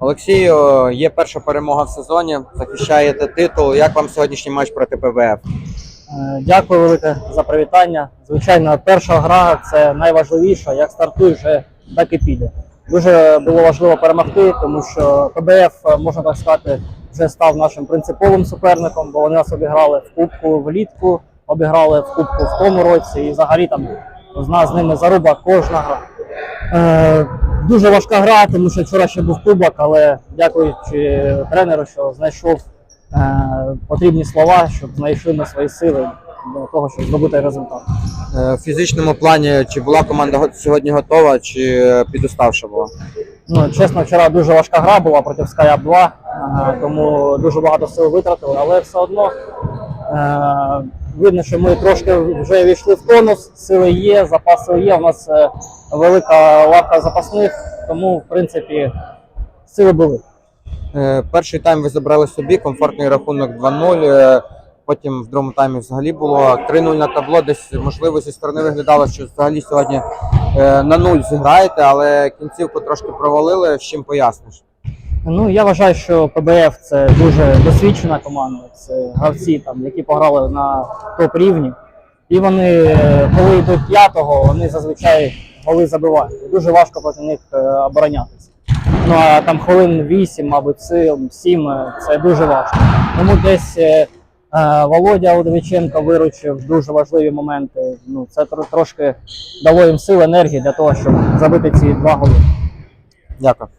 Олексію, є перша перемога в сезоні, захищаєте титул. Як вам сьогоднішній матч проти ПВФ? Е, Дякую велике за привітання. Звичайно, перша гра це найважливіша. Як стартуй, вже так і піде. Дуже було важливо перемогти, тому що ПБФ, е, можна так сказати, вже став нашим принциповим суперником, бо вони нас обіграли в кубку влітку, обіграли в кубку в тому році, і взагалі там з нас з ними заруба кожна гра. Дуже важка гра, тому що вчора ще був кубок, але дякуючи тренеру, що знайшов е, потрібні слова, щоб знайшли ми свої сили для того, щоб зробити результат. Е, В фізичному плані чи була команда го- сьогодні готова, чи е, підуставша була? Ну, чесно, вчора дуже важка гра була проти Skyap 2, е, тому дуже багато сил витратили, але все одно е, видно, що ми трошки вже війшли в тонус, сили є, запаси є. У нас е, велика лавка запасних, тому в принципі сили були. Е, Перший тайм ви забрали собі, комфортний рахунок 2-0. е, Потім в другому таймі взагалі було 3-0 на табло. Десь можливо зі сторони виглядало, що взагалі сьогодні на нуль зіграєте, але кінцівку трошки провалили. З чим поясниш? Ну я вважаю, що ПБФ це дуже досвідчена команда. Це гравці, там, які пограли на топ рівні. І вони, е, коли йдуть п'ятого, вони зазвичай голи забивають. Дуже важко проти них е, оборонятися. Ну а там хвилин 8, мабуть, 7 це дуже важко. Тому десь е, е, Володя Удовиченко виручив дуже важливі моменти. Ну, це тро- трошки дало їм сил, енергії для того, щоб забити ці два голи. Дякую.